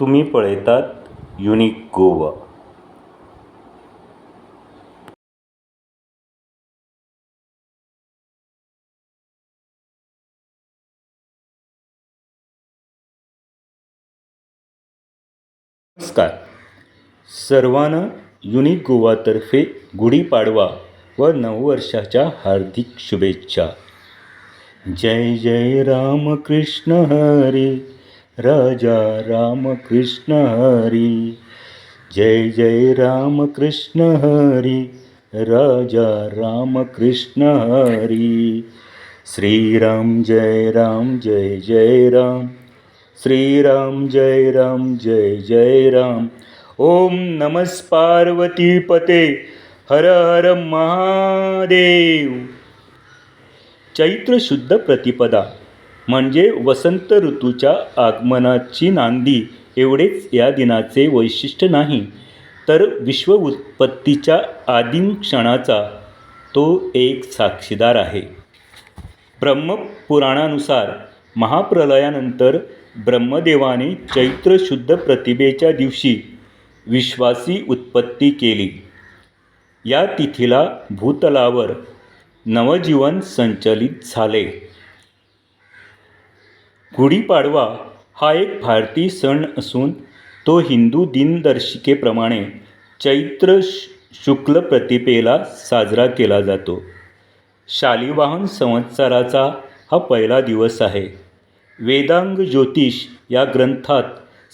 तुम्ही पळयतात युनिक गोवा. नमस्कार. सर्वांना युनिक गोवातर्फे गुढीपाडवा व नववर्षाच्या हार्दिक शुभेच्छा. जय जय राम कृष्ण हरी. राजा राम कृष्ण हरी। जय जय राम कृष्ण हरी। राजा राम कृष्ण हरी। श्रीराम जय राम जय जय राम। श्रीराम जय राम जय जय राम। ओम नमस् पार्वती पते हर हर महादेव। चैत्र शुद्ध प्रतिपदा। म्हणजे वसंत ऋतूच्या आगमनाची नांदी एवढेच या दिनाचे वैशिष्ट्य नाही. तर विश्व उत्पत्तीच्या आदिम क्षणाचा तो एक साक्षीदार आहे. ब्रह्मपुराणानुसार महाप्रलयानंतर ब्रह्मदेवाने चैत्र शुद्ध प्रतिभेच्या दिवशी विश्वासी उत्पत्ती केली. या तिथीला भूतलावर नवजीवन संचलित झाले. गुढीपाडवा हा एक भारतीय सण असून तो हिंदू दिनदर्शिकेप्रमाणे चैत्र शुक्ल प्रतिपेला साजरा केला जातो. शालिवाहन संवत्सराचा हा पहिला दिवस आहे. वेदांग ज्योतिष या ग्रंथात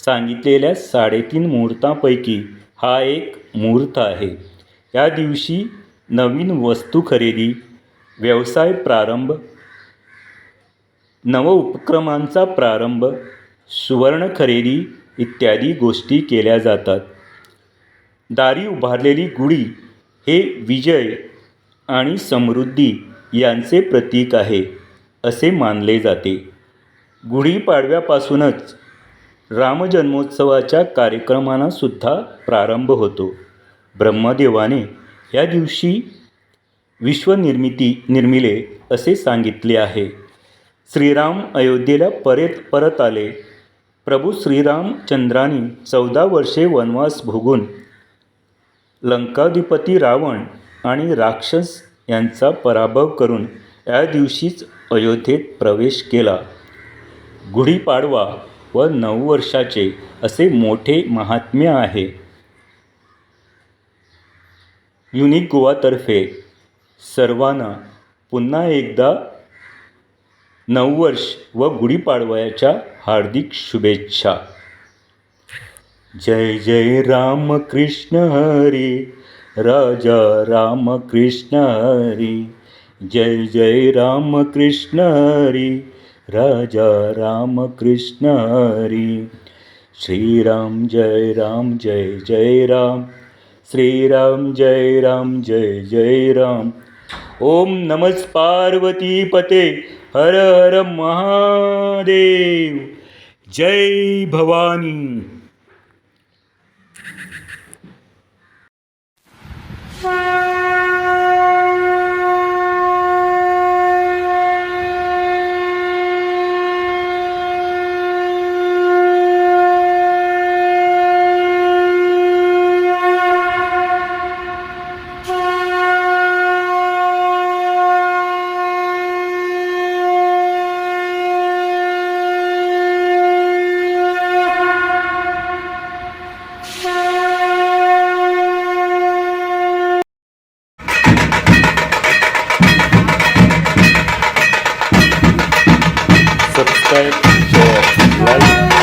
सांगितलेल्या साडेतीन मुहूर्तांपैकी हा एक मुहूर्त आहे. या दिवशी नवीन वस्तू खरेदी व्यवसाय प्रारंभ नव उपक्रमांचा प्रारंभ सुवर्ण खरेदी इत्यादी गोष्टी केल्या जातात. दारी उभारलेली गुढी हे विजय आणि समृद्धी यांचे प्रतीक आहे असे मानले जाते. गुढीपाडव्यापासूनच रामजन्मोत्सवाच्या कार्यक्रमांनासुद्धा प्रारंभ होतो. ब्रह्मदेवाने या दिवशी विश्वनिर्मिती निर्मिले असे सांगितले आहे. श्रीराम अयोध्येला परत परत आले. प्रभू श्रीरामचंद्रांनी चौदा वर्षे वनवास भोगून लंकाधिपती रावण आणि राक्षस यांचा पराभव करून या दिवशीच अयोध्येत प्रवेश केला. गुढीपाडवा व नऊ वर्षाचे असे मोठे महात्म्य आहे. युनिक गोवातर्फे सर्वांना पुन्हा एकदा नववर्ष व गुढीपाडव्याच्या हार्दिक शुभेच्छा. जय जय राम कृष्ण हरी राजा राम कृष्ण हरी. जय जय राम कृष्ण हरी राजा राम कृष्ण हरी. श्रीराम जय राम जय जय राम. श्रीराम जय राम जय जय राम. ओम नमस् पार्वती पते हर हर महादेव। जय भवानी। right?